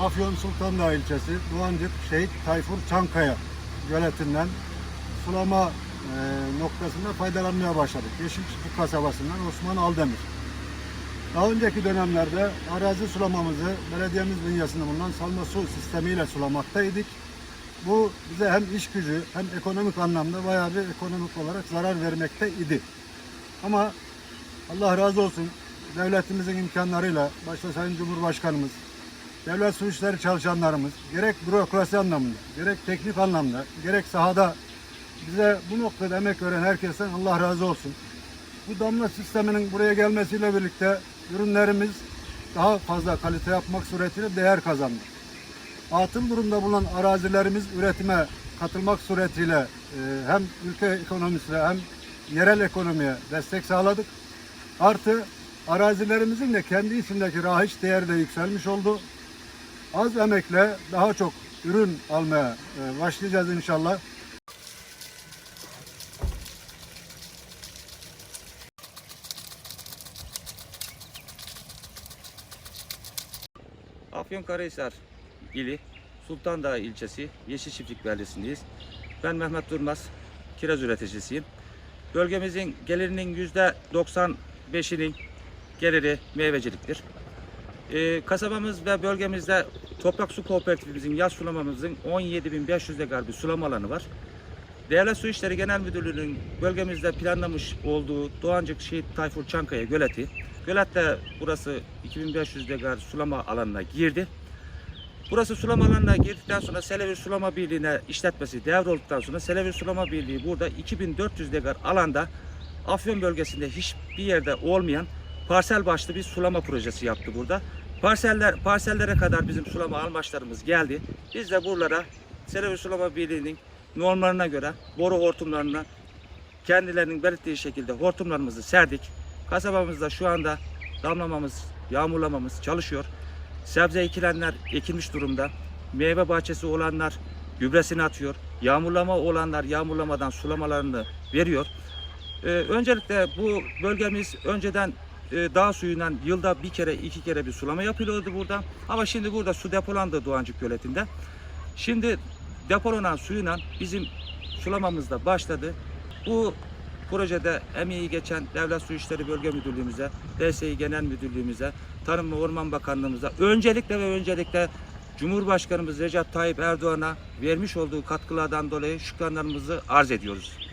Afyon Sultan Dağı ilçesi Doğancık Şehit Tayfur Çankaya göletinden sulama e, noktasında faydalanmaya başladık. Yeşilçiftlik kasabasından Osman Aldemir. Daha önceki dönemlerde arazi sulamamızı belediyemiz bünyesinde bulunan salma su sistemiyle sulamaktaydık. Bu bize hem iş gücü hem ekonomik anlamda bayağı bir ekonomik olarak zarar vermekte idi. Ama Allah razı olsun devletimizin imkanlarıyla başta Sayın Cumhurbaşkanımız, devlet su işleri çalışanlarımız gerek bürokrasi anlamında, gerek teknik anlamda, gerek sahada bize bu noktada emek veren herkesten Allah razı olsun. Bu damla sisteminin buraya gelmesiyle birlikte ürünlerimiz daha fazla kalite yapmak suretiyle değer kazandı. Atıl durumda bulunan arazilerimiz üretime katılmak suretiyle e, hem ülke ekonomisine hem yerel ekonomiye destek sağladık. Artı arazilerimizin de kendi içindeki rahiç değeri de yükselmiş oldu. Az emekle daha çok ürün almaya e, başlayacağız inşallah. Afyonkarahisar ili Sultandağ ilçesi Yeşilçiftlik beldesindeyiz. Ben Mehmet Durmaz, kiraz üreticisiyim. Bölgemizin gelirinin yüzde 95'inin geliri meyveciliktir. Ee, kasabamız ve bölgemizde toprak su kooperatifimizin yaz sulamamızın 17.500 dekar bir sulama alanı var. Devlet Su İşleri Genel Müdürlüğü'nün bölgemizde planlamış olduğu Doğancık Şehit Tayfur Çankaya göleti. Gölette burası 2500 dekar sulama alanına girdi. Burası sulama alanına girdikten sonra Selevir Sulama Birliği'ne işletmesi devrolduktan sonra Selevir Sulama Birliği burada 2400 dekar alanda Afyon bölgesinde hiçbir yerde olmayan parsel başlı bir sulama projesi yaptı burada. Parseller parsellere kadar bizim sulama almaçlarımız geldi. Biz de buralara Selevir Sulama Birliği'nin normlarına göre boru hortumlarına kendilerinin belirttiği şekilde hortumlarımızı serdik. Kasabamızda şu anda damlamamız, yağmurlamamız çalışıyor. Sebze ekilenler ekilmiş durumda. Meyve bahçesi olanlar gübresini atıyor. Yağmurlama olanlar yağmurlamadan sulamalarını veriyor. Ee, öncelikle bu bölgemiz önceden dağ suyundan yılda bir kere iki kere bir sulama yapılıyordu burada. Ama şimdi burada su depolandı Doğancık Göleti'nde. Şimdi depolanan suyla bizim sulamamız da başladı. Bu projede emeği geçen Devlet Su İşleri Bölge Müdürlüğümüze, DSİ Genel Müdürlüğümüze, Tarım ve Orman Bakanlığımıza öncelikle ve öncelikle Cumhurbaşkanımız Recep Tayyip Erdoğan'a vermiş olduğu katkılardan dolayı şükranlarımızı arz ediyoruz.